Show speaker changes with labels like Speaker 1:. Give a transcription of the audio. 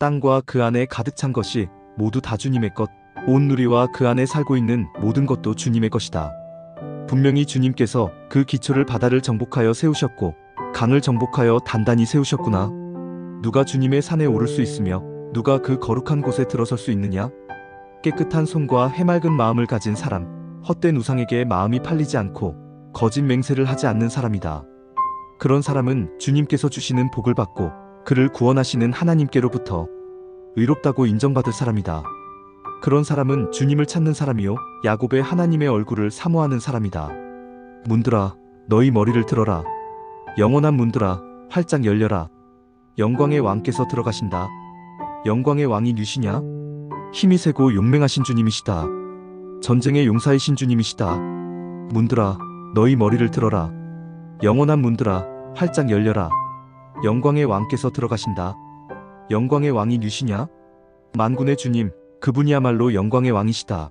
Speaker 1: 땅과 그 안에 가득 찬 것이 모두 다 주님의 것, 온 누리와 그 안에 살고 있는 모든 것도 주님의 것이다. 분명히 주님께서 그 기초를 바다를 정복하여 세우셨고 강을 정복하여 단단히 세우셨구나. 누가 주님의 산에 오를 수 있으며 누가 그 거룩한 곳에 들어설 수 있느냐? 깨끗한 손과 해맑은 마음을 가진 사람, 헛된 우상에게 마음이 팔리지 않고 거짓 맹세를 하지 않는 사람이다. 그런 사람은 주님께서 주시는 복을 받고 그를 구원하시는 하나님께로부터 의롭다고 인정받을 사람이다. 그런 사람은 주님을 찾는 사람이요 야곱의 하나님의 얼굴을 사모하는 사람이다. 문들아 너희 머리를 들어라 영원한 문들아 활짝 열려라 영광의 왕께서 들어가신다. 영광의 왕이 누시냐? 힘이 세고 용맹하신 주님이시다. 전쟁의 용사이신 주님이시다. 문들아 너희 머리를 들어라 영원한 문들아 활짝 열려라 영광의 왕께서 들어가신다. 영광의 왕이 누시냐? 만군의 주님, 그분이야말로 영광의 왕이시다.